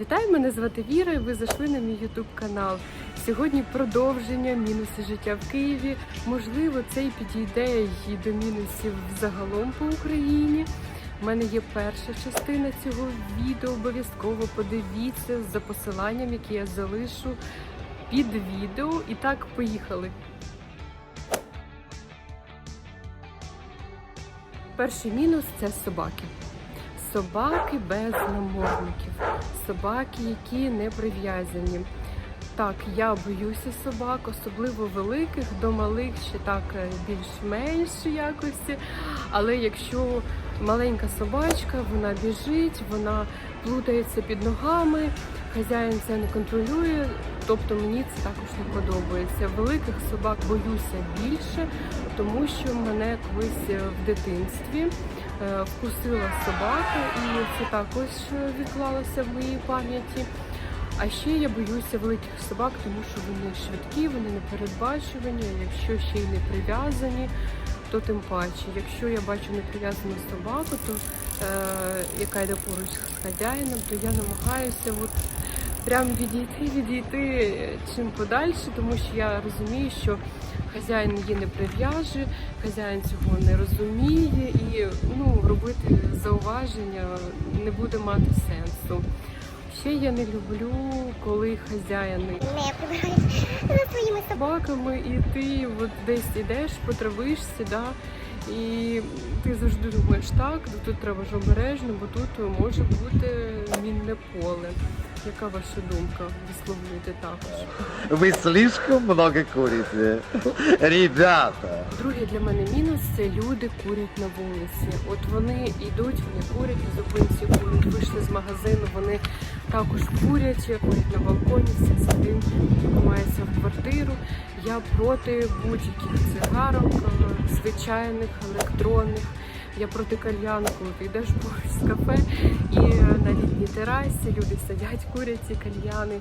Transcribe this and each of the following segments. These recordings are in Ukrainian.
Вітаю, мене звати Віра, і ви зайшли на мій ютуб канал. Сьогодні продовження мінуси життя в Києві. Можливо, це і підійде і до мінусів загалом по Україні. У мене є перша частина цього відео. Обов'язково подивіться за посиланням, яке я залишу під відео. І так, поїхали. Перший мінус це собаки. Собаки без намордників, собаки, які не прив'язані. Так, я боюся собак, особливо великих, до малих ще так е, більш-менш якості. Але якщо маленька собачка, вона біжить, вона плутається під ногами, хазяїн це не контролює, тобто мені це також не подобається. Великих собак боюся більше, тому що мене колись е, в дитинстві вкусила собака, і це також е, відклалося в моїй пам'яті. А ще я боюся великих собак, тому що вони швидкі, вони непередбачувані. Якщо ще й не прив'язані, то тим паче. Якщо я бачу неприв'язану собаку, то е, яка йде поруч з хазяїном, то я намагаюся от прям відійти, відійти чим подальше, тому що я розумію, що хазяїн її не прив'яже, хазяїн цього не розуміє, і ну робити зауваження не буде мати сенсу. Ще я не люблю, коли хазяїни своїми собаками, і ти от десь ідеш по травишці, да, і ти завжди думаєш, так, тут треба ж обережно, бо тут може бути мінне поле. Яка ваша думка? Висловлюєте також. Вы слишком много курите. Ребята. Другий для мене мінус це люди курять на вулиці. От вони йдуть, вони курять зупинці, курять, вийшли з магазину, вони також курять, курять на балконі, все за тим піднімаються в квартиру. Я проти будь-яких цигарок, е, звичайних, електронних. Я проти кальяну, коли ти йдеш поруч з кафе і на літній терасі люди сидять, курять ці кальяни.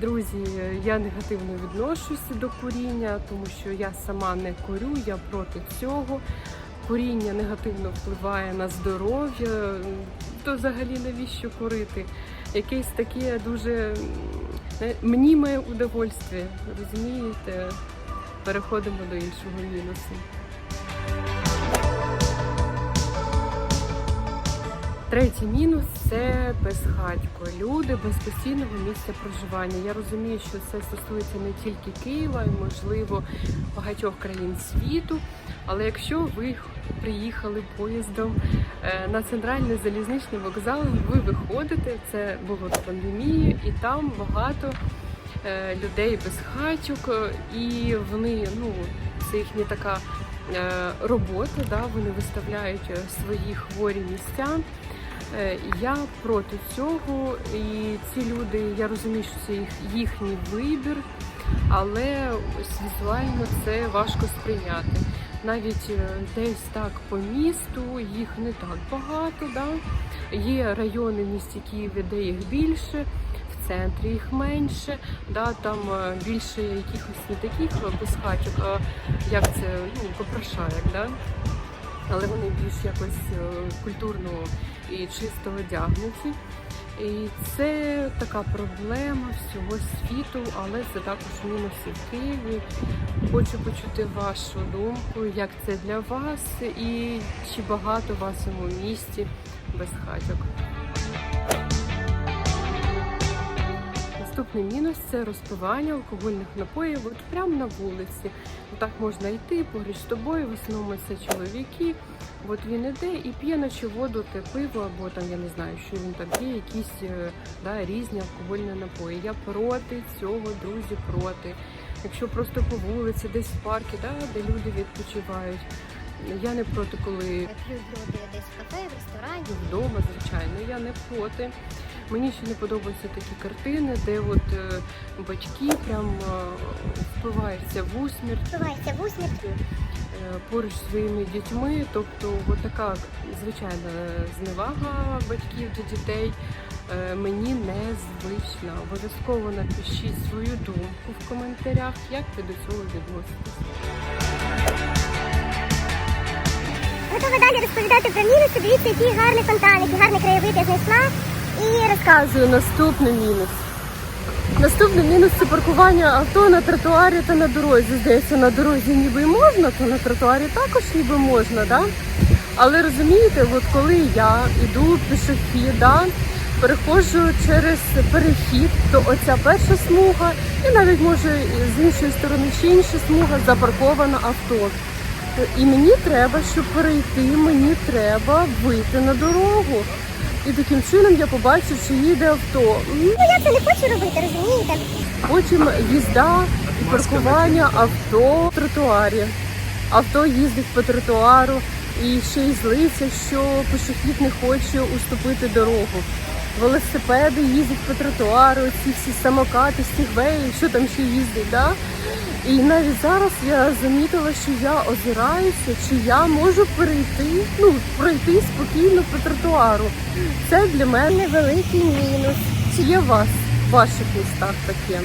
Друзі, я негативно відношуся до куріння, тому що я сама не курю, я проти цього. Куріння негативно впливає на здоров'я. То взагалі навіщо курити? Якесь таке дуже мніме удовольствие, розумієте? Переходимо до іншого мінусу. Третій мінус це безхатько. Люди без постійного місця проживання. Я розумію, що це стосується не тільки Києва, і можливо багатьох країн світу. Але якщо ви приїхали поїздом е, на центральний залізничний вокзал, ви виходите, це було до пандемії, і там багато е, людей без хатюк, е, і вони ну це їхня така е, робота. Да, вони виставляють свої хворі місця. Е, Я проти цього, і ці люди, я розумію, що це їх, їхній вибір, але візуально це важко сприйняти. Навіть е, десь так по місту їх не так багато. Да? Є райони в місті Києві, де їх більше, в центрі їх менше, да? там е, більше якихось не таких безхатьок, а як це ну, попрошаєк. Да? але вони більш якось культурно і чисто одягнуті. І це така проблема всього світу, але це також мінуси в Києві. Хочу почути вашу думку, як це для вас, і чи багато вас у місті без хатьок. Наступний мінус це розпивання алкогольних напоїв от прямо на вулиці. Так можна йти поруч з тобою, в основному це чоловіки. От він іде і п'є наче воду, те пиво, або там я не знаю, що він там п'є, якісь е, да, різні алкогольні напої. Я проти цього, друзі, проти. Якщо просто по вулиці, десь в парку, да, де люди відпочивають. Я не проти, коли П'ють люди десь в кафе, в ресторані. вдома, звичайно, я не проти. Мені ще не подобаються такі картини, де от е, батьки прям е, впиваються в усмерть Впивається в усмерть. е, поруч зі своїми дітьми. Тобто, от така звичайна зневага батьків до дітей е, мені не звична. Обов'язково напишіть свою думку в коментарях, як ви до цього відноситесь. Готова далі розповідати про мінуси. Дивіться, який гарний фонтан, який гарний краєвид я знайшла. І розказуй. Показую наступний мінус. Наступний мінус це паркування авто на тротуарі та на дорозі. Здається, на дорозі ніби й можна, то на тротуарі також ніби можна, да? Але розумієте, от коли я йду пішохід, да, переходжу через перехід, то оця перша смуга, і навіть може з іншої сторони ще інша смуга запаркована авто. І мені треба, щоб перейти, мені треба вийти на дорогу. І таким чином я побачу, чи їде авто. Ну я це не хочу робити, розумієте? Потім їзда і паркування авто в тротуарі. Авто їздить по тротуару і ще й злиться, що пішохід не хоче уступити дорогу. Велосипеди їздять по тротуару, ці всі самокати, стігвеї, що там ще їздить, да? І навіть зараз я замітила, що я озираюся, чи я можу перейти, ну, пройти спокійно по тротуару. Це для мене великий мінус. Чи є у вас в ваших містах таке?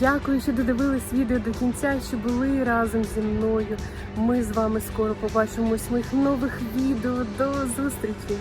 Дякую, що додивились відео до кінця, що були разом зі мною. Ми з вами скоро побачимось в моїх нових відео. До зустрічі!